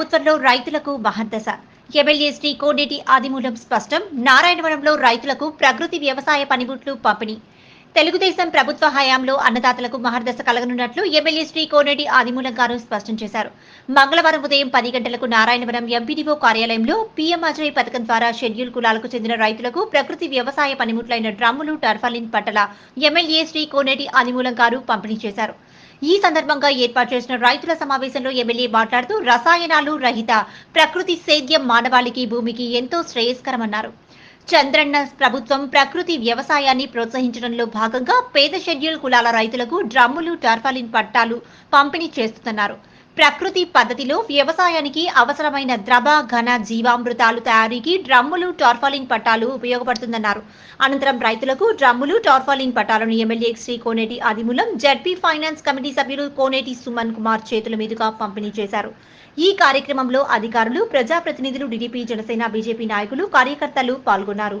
ప్రభుత్వంలో రైతులకు మహర్దశ ఎమ్మెల్యే శ్రీ కోనేటి ఆదిమూలం స్పష్టం నారాయణవరంలో రైతులకు ప్రకృతి వ్యవసాయ పనిముట్లు పంపిణీ. తెలుగుదేశం ప్రభుత్వ హయాంలో అన్నదాతలకు మహర్దశ కలగనున్నట్లు ఎమ్మెల్యే శ్రీ కోనేటి ఆదిమూలం గారు స్పష్టం చేశారు. మంగళవారం ఉదయం పది గంటలకు నారాయణవరం ఎంపీడీఓ కార్యాలయంలో పీఎం అజయ్ పథకం ద్వారా షెడ్యూల్ కులాలకు చెందిన రైతులకు ప్రకృతి వ్యవసాయ పనిముట్లైన డ్రమ్ములు టర్ఫలిన్ పట్టల ఎమ్మెల్యే శ్రీ కోనేటి ఆదిమూలం గారు పంపిణీ చేశారు. ఈ సందర్భంగా ఏర్పాటు చేసిన రైతుల సమావేశంలో ఎమ్మెల్యే మాట్లాడుతూ రసాయనాలు రహిత ప్రకృతి సేద్యం మానవాళికి భూమికి ఎంతో శ్రేయస్కరమన్నారు. చంద్రన్న ప్రభుత్వం ప్రకృతి వ్యవసాయాన్ని ప్రోత్సహించడంలో భాగంగా పేద షెడ్యూల్ కులాల రైతులకు డ్రమ్ములు టార్పాలిన్ పట్టాలు పంపిణీ చేస్తున్నారు. ప్రకృతి పద్ధతిలో వ్యవసాయానికి అవసరమైన ద్రవ ఘన జీవామృతాలు తయారీకి డ్రమ్ములు టార్ఫాలిన్ పట్టాలు ఉపయోగపడుతుందన్నారు. అనంతరం రైతులకు డ్రమ్ములు tarpaulin పట్టాలను MLA Shri Koneti Adimulam ZP finance committee సభ్యులు కోనేటి సుమన్ కుమార్ చేతుల మీదుగా పంపిణీ చేశారు. ఈ కార్యక్రమంలో అధికారులు ప్రజాప్రతినిధులు టీడీపీ జనసేన బీజేపీ నాయకులు కార్యకర్తలు పాల్గొన్నారు.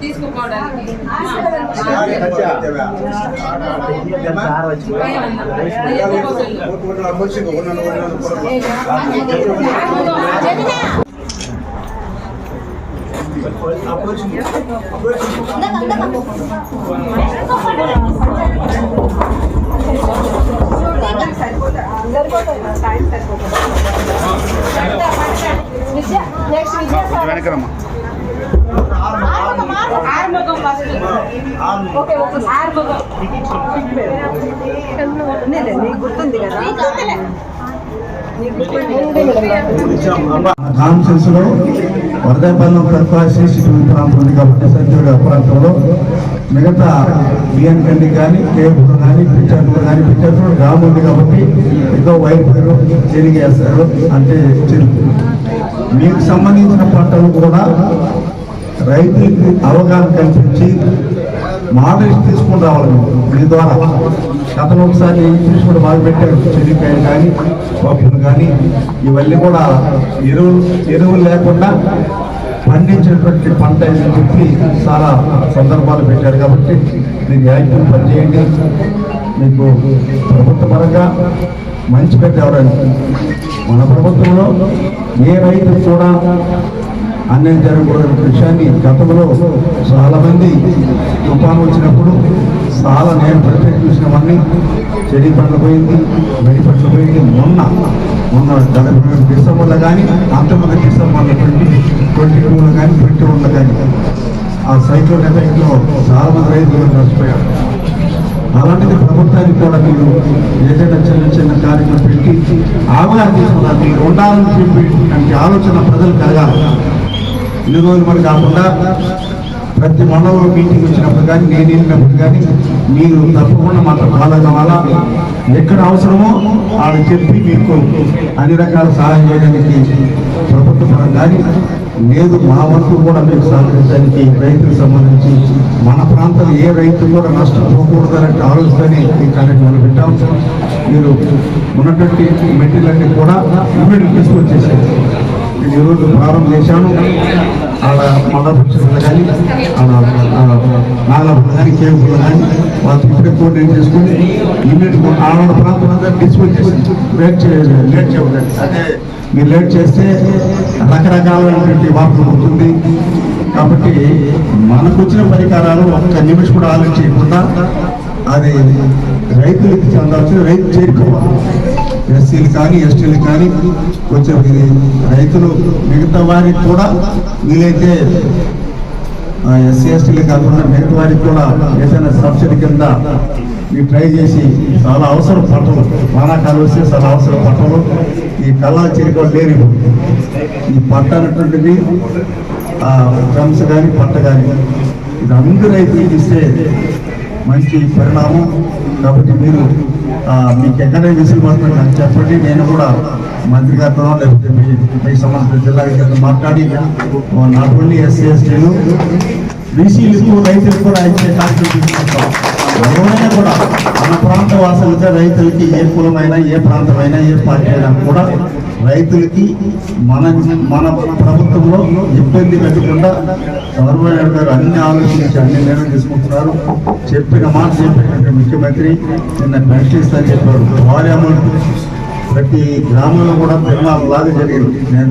తీసుకుపోవడానికి వెనకరమ్మా Arumugam first okay okay Arumugam నీకు గుర్తుంది లో వరదాపల్లం ప్రకాశి సిటీ ప్రాంతం ఉంది కాబట్టి సత్యుడు ప్రాంతంలో మిగతా బిఎన్ కండి కానీ కేబుల్ కానీ పిచ్చర్లు కానీ పిచ్చర్లు గ్రామం ఉంది కాబట్టి ఏదో వైపు వేస్తారు అంటే మీకు సంబంధించిన పంటలు కూడా రైతులకి అవగాహన కల్పించి మోడల్స్ తీసుకుని రావాలి మీ ద్వారా గతంలో ఒకసారి ఇంగ్లీష్ కూడా బాగా పెట్టారు. చెనిక్కాయలు కానీ పప్పులు కానీ ఇవన్నీ కూడా ఎరువులు ఎరువులు లేకుండా పండించినటువంటి పంట అని చెప్పి చాలా సందర్భాలు పెట్టారు కాబట్టి మీరు యాక్టివ్ పనిచేయండి. మీకు ప్రభుత్వ పరంగా మంచి పెద్ద ఎవరండి మన ప్రభుత్వంలో ఏ రైతు కూడా అన్యాయం జరగకూడదనే విషయాన్ని గతంలో చాలా మంది తుఫాను వచ్చినప్పుడు చాలా నేను ప్రత్యేక చూసినవన్నీ చెడి పండ్లు పోయింది వెడి పండ్లు పోయింది. మొన్న మొన్న గత డిసెంబర్లో కానీ అంతమంది డిసెంబర్లో ట్వంటీ ట్వంటీ టూలో కానీ ట్వంటీ వన్లో కానీ ఆ సైక్లోన్ ఎఫెక్ట్లో చాలా మంది రైతులు నష్టపోయారు. అలాంటిది ప్రభుత్వానికి కూడా మీరు ఏదైనా చిన్న చిన్న కార్యక్రమం పెట్టి అవగాహన తీసుకున్నారు. మీరు ఉండాలని చెప్పి ఆలోచన ప్రజలు కలగాలి. ఇన్ని రోజులు మరి కాకుండా ప్రతి మండలంలో మీటింగ్ వచ్చినప్పుడు కానీ నేను వెళ్ళినప్పుడు కానీ మీరు తప్పకుండా మాకు ఫాలో కావాలా ఎక్కడ అవసరమో ఆడ చెప్పి మీకు అన్ని రకాల సహాయం చేయడానికి ప్రభుత్వ పరం కానీ లేదు మా వరకు కూడా మీకు సహకరించడానికి రైతులకు సంబంధించి మన ప్రాంతం ఏ రైతు కూడా నష్టపోకూడదనే ఆలోచనని ఈ కార్యక్రమాలు పెట్టాం. మీరు ఉన్నటువంటి మెటీరియల్ అన్ని కూడా ఇమ్మీడియట్ తీసుకొచ్చేసారు నేను ఈరోజు ప్రారంభం చేశాను ఆడ మదపక్షులు కానీ ఆడ కానీ కేవులు కానీ వాళ్ళు ఇప్పుడే కోఆర్డినేట్ చేసుకుని ఇమ్మీడియట్ ఆడ ప్రాంతం అంతా డిస్పోజ్ చేసి లేట్ చేయలేదు లేట్ చేయలేదు అదే మీరు లేట్ చేస్తే రకరకాలైనటువంటి వార్తలు ఉంటుంది కాబట్టి మనకు వచ్చిన పరికారాలు ఒక్క నిమిషం కూడా ఆలోచించకుండా అది రైతులకి చెందాల్సిన రైతు చేరుకోవాలి. ఎస్సీలు కానీ ఎస్టీలు కానీ కొంచెం ఇది రైతులు మిగతా వారికి కూడా వీలైతే ఎస్సీ ఎస్టీలు కాకుండా మిగతా వారికి కూడా ఏదైనా సబ్సిడీ కింద మీరు ట్రై చేసి చాలా అవసరం పట్టలు. వానాకాలం వస్తే చాలా అవసరం పట్టలు. ఈ కళ్ళ చేరుకోవడం లేని ఈ పంట అన్నటువంటిది డ్రమ్స్ కానీ పంట కానీ ఇది అందరూ రైతులకు ఇస్తే మంచి పరిణామం. కాబట్టి మీరు మీకు ఎక్కడ విసులుబాటు నాకు చెప్పండి. నేను కూడా మంత్రి గారితో లేకపోతే మీ మీ సంబంధిత జిల్లా గారితో మాట్లాడి నాట్ ఓన్లీ ఎస్సీ ఎస్టీలు బీసీలకు రైతులకు కూడా ఇచ్చే కాన్స్టిట్యూషన్ ఎవరైనా కూడా మన ప్రాంత వాసులతో రైతులకి ఏ కులమైనా ఏ ప్రాంతమైనా ఏ పార్టీ అయినా కూడా రైతులకి మన మన ప్రభుత్వంలో ఇబ్బంది పెట్టకుండా చంద్రబాబు నాయుడు గారు అన్ని ఆలోచించి అన్ని నిర్ణయం తీసుకుంటున్నారు. చెప్పిన మాట చెప్పినటువంటి ముఖ్యమంత్రి నిన్న పెన్షన్ ఇస్తా చెప్పారు. భారీ అమౌంట్ ప్రతి గ్రామంలో కూడా తిరుమల లాగా జరిగింది. నేను